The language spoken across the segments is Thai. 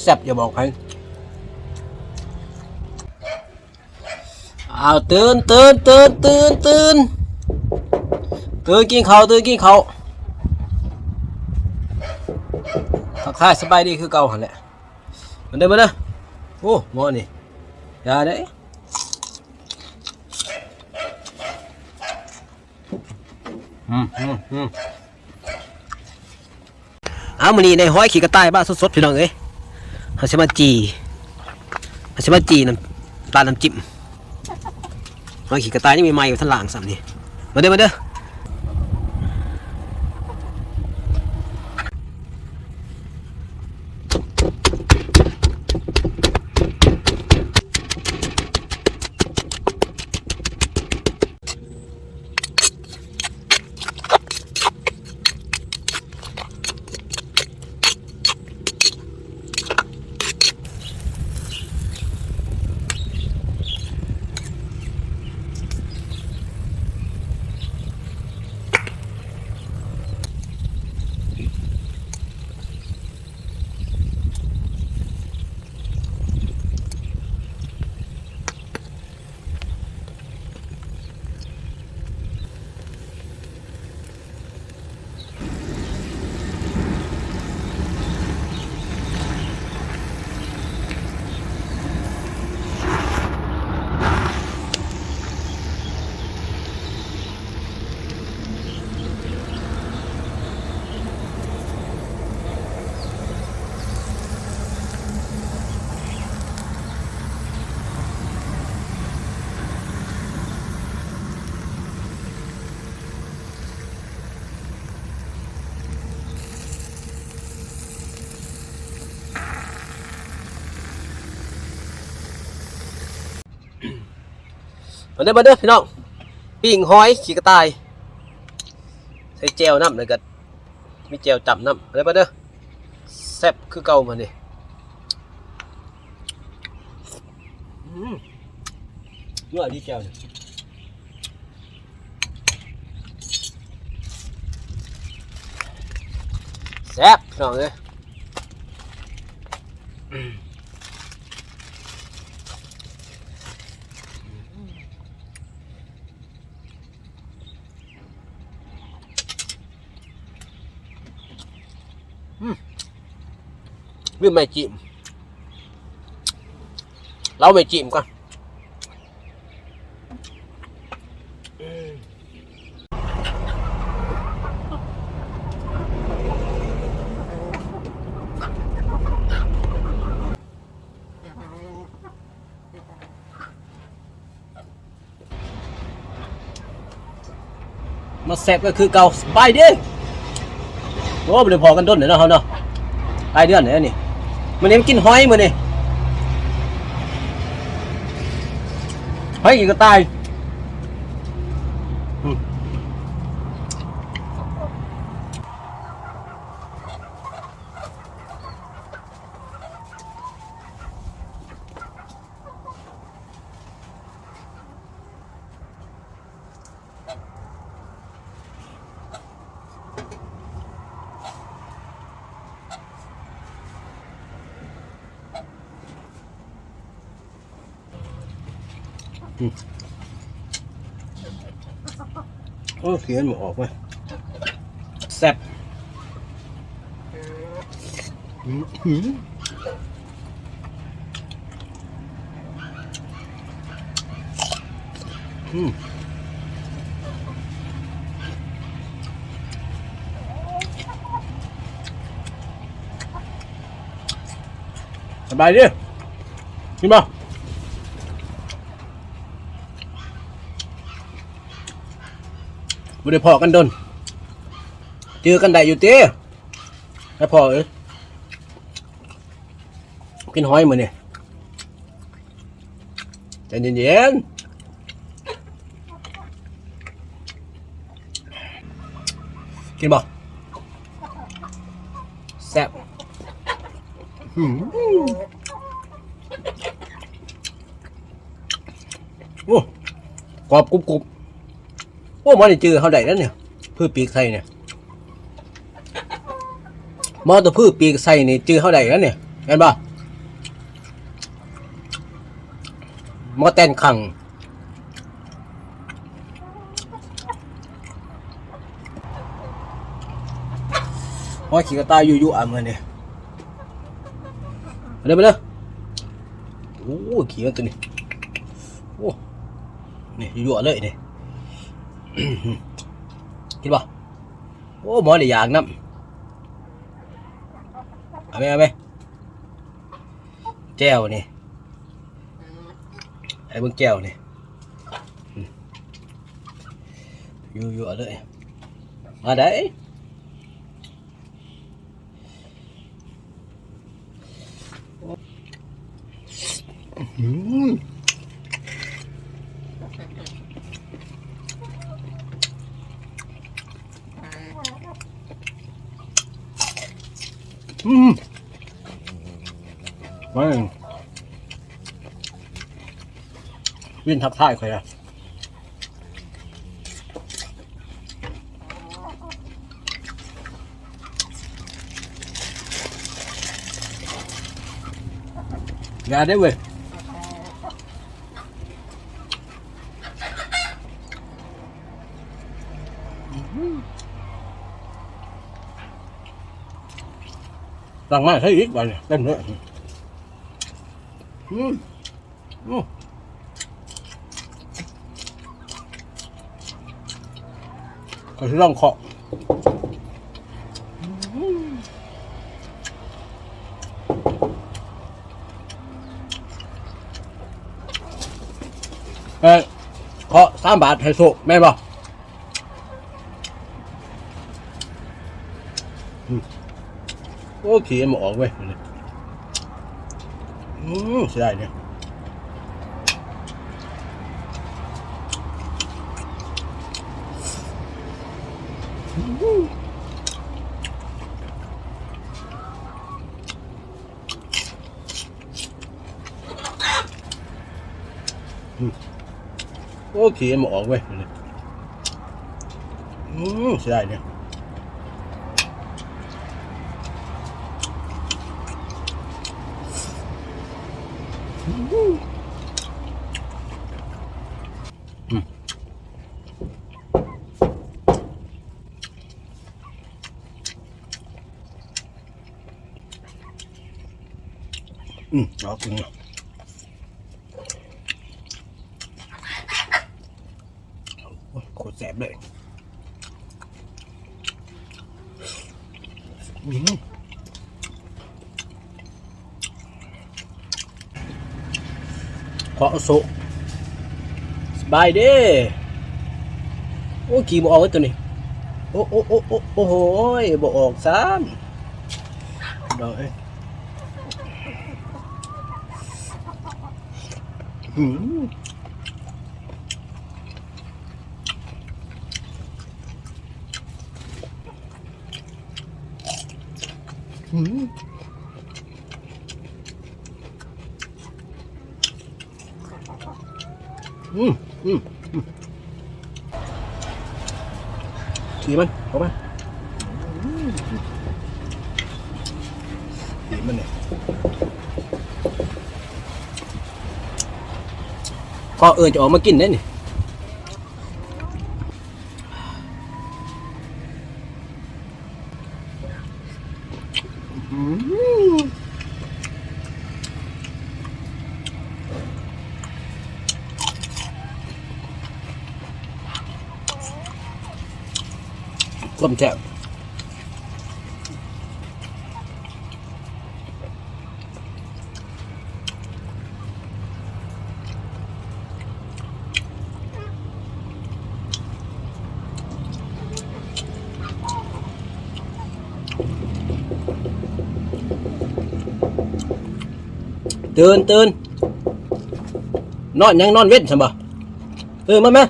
แซ่บอย่าบอกใครเอาตื่นตื่นตื่นตื่นตื่นตื่นกินเขาตื่นกินเขาทักทายสบายดีคือเก่าหันแหละมันเด้อมาเด้อโอ้หมอนี่อย่าเด้อืมอืมอืมเอามือนี้ในห้อยขี่กระต่ายบ้าสดๆพี่น้องเอ้ย เฮาสิมาจีเฮาสิมาจีน้ำปลาน้ำจิ้มเอขี่กระต่ายนี่มีไม้อยู่ท่านหลังสัมนี่มาเด้อมาเด้อ มาเด้อมาเด้อพี่น้องปิ้งหอยขี่กระต่าย ใส่แจวน้ำเลยก็มีแจวจับน้ำมาเด้อมาเด้อแซ่บคือเก่ามาดิอืมยั่วดีแจวเนี่ยแซ่บพี่น้องเอ้ย ลืมไม่จิ้มเราไม่จิ้มก่อนมาแซ่บก็คือเก่าสบายดี โอ้ไม่ได้พอกันด้นเดี๋ยเนาะเขาเนาะปลายเดือนเนี่ยนี่มันนี้มันกินหอยมือนี่หอยกี่ก็ตาย โอ้เขียนหมอออกไปแซ่บอืมอืมอืมสบายดีกินป่ะไม่ได้พอกันดนเจอกันได้อยู่เต้แล้วพอเอ้ยกินหอยมือเนี่ยใจเย็นๆกินบ่แซ่บหืมโอ้กรอบกรุบกรุบ โอ้มันได้เจอเขาได้แล้วเนี่ยพืชปีกไส้เนี่ยมอตัวพืชปีกไส้นี่เจอเขาได้แล้วเนี่ยเห็นป่ะมอเต้นขังหอขี้กระต่ายอยู่ๆอะมือนี่มาเด้อมาเด้อโอ้ขี้มันตัวนี้โอ้นี่อยู่ๆเลยนี่ กินป่ะโอ้หมอได้อยากน้ำเอาไหมเอาไหมแก้วนี่ไอ้เบิ่งแก้วนี่อืมอยู่เลยมาได้อืม อืมไม่วิ่งทักทายใครอะอย่าได้เว้ย ตั้งมาใช่อีกวันเนี่ยเต็มเลยอืมอืมก็จะต้องเคาะเอ้ยเคาะสามบาทให้โซแม่นบ่อืมโอ้ ขี่มันออกเว้ยอืมเสียดายเนี่ยโอ้ขี่มันออกเว้ยอืมเสียดายเนี่ย อืมเอากินเาะโอ้ยโคตรแสบเลยอืมขอเอาโซะสบายเด้โอ้ยขี่บออกไว้ตัวนี้โอ้โอ้โอ้โอ้โอ้โหยบออกซ้ำเดี๋ยวเอ้ยอืมอืม อืมอืมขี่มันเข้ามาขี่มันเนี่ยก็เอิญจะออกมากินได้นี่ต้ม แจ่วตื่นตื่นนอนยังนอนเว้นใช่ปะตื่นมาไหม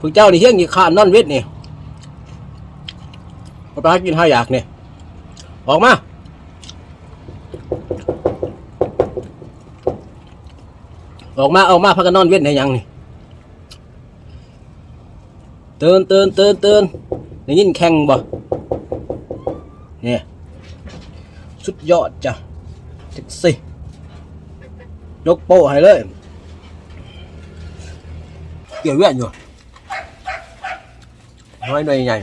พวกเจ้านี่เฮี้ยงยี่ข้านนอนเว้นนี่มาไปหากินห้าอยากนี่ออกมาออกมาออกมาพักกันนอนเว้นให้ยังนี่เตือนเตือนเตือนเตือนได้ยินแข่งบ่เนี่ยสุดยอดจ้ะจักสิยกโป้ให้เลย เกี่ยวเวียนอยู่ น้อยหน่อยใหญ่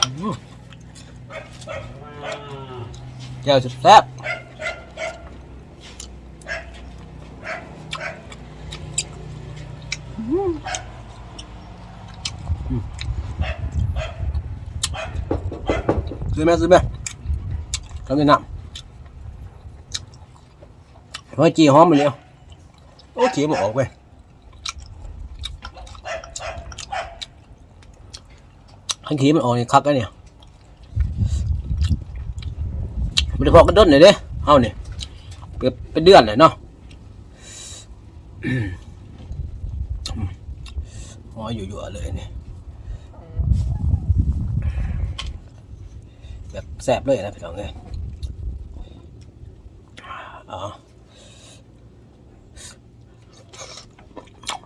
อืมแก้วสุดแซ่บซื้อไหมซื้อไหมทำเป็นน้ำไว้จีหอมมาเลยโอ้จีมันออกไป ขันขีมันออกนี่คักแล้เนี่ยมันจะพอกันด้นหน่อยเด้เอาเนี่ยเป็นเดือนเลยเนาะอ๋ออยู่ๆเลยเนี่ยแบบแซ่บเลยนะพี่น้องเลยอ๋อ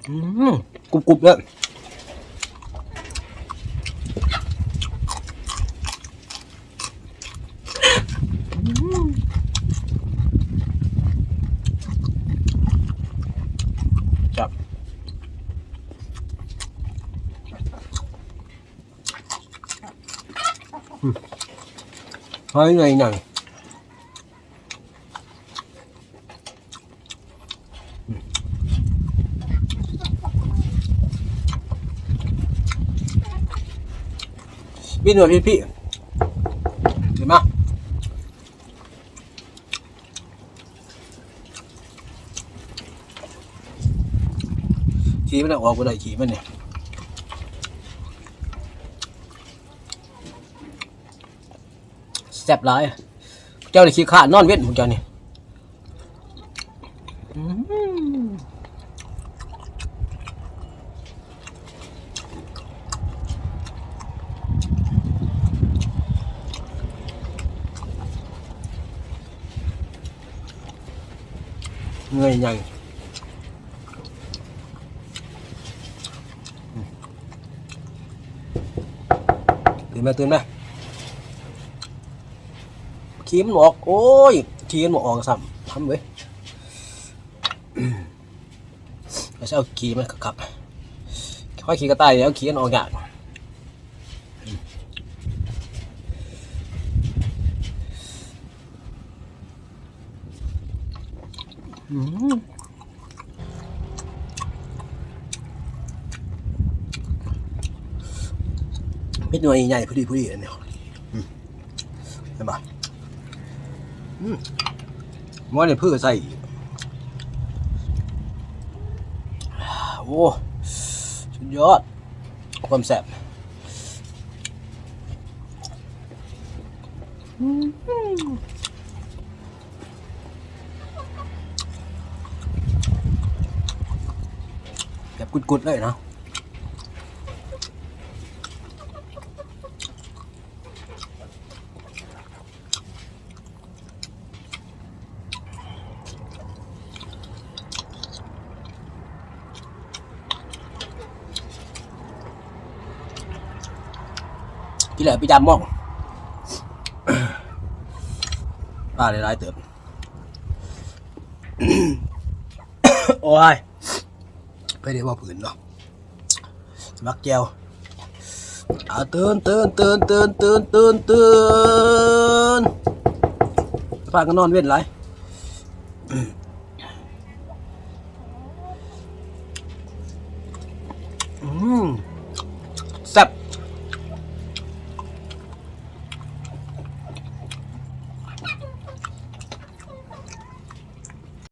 อืมกรุบๆเลย เฮ้ยไงหนังพี่หน่วยพี่พี่เห็นไหมขี่มันออกก็ได้ขี่มันเนี่ย แซ่บหลายเจ้าได้ขี้ขลาดนอนเว้นของเจ้านี่เงยยังตื่นมาตื่นมา ขี้มันออก โอ้ยขี้มันออกซ้ำทำเว้ยไม่ใช่เอาขี้มันขับค่อยขี้กระต่ายแล้วขี้มันออกยากอืมเม็ดหน่วยใหญ่พอดีพอดีเนี้ยเห็นปะอืม ว่าเนี่ยพื่อใส่โอ้สุดยอด ความแซ่บแบบกุดๆเลยนะ กี่แหละพี่จำมองป้าได้ร้ายเติบโอ้ยไปเดี๋ยวว่าผืนเนาะสมักแจวเอาตื่นตื่นตื่นตื่นตื่นตื่นตื่นป้าก็นอนเว้นไร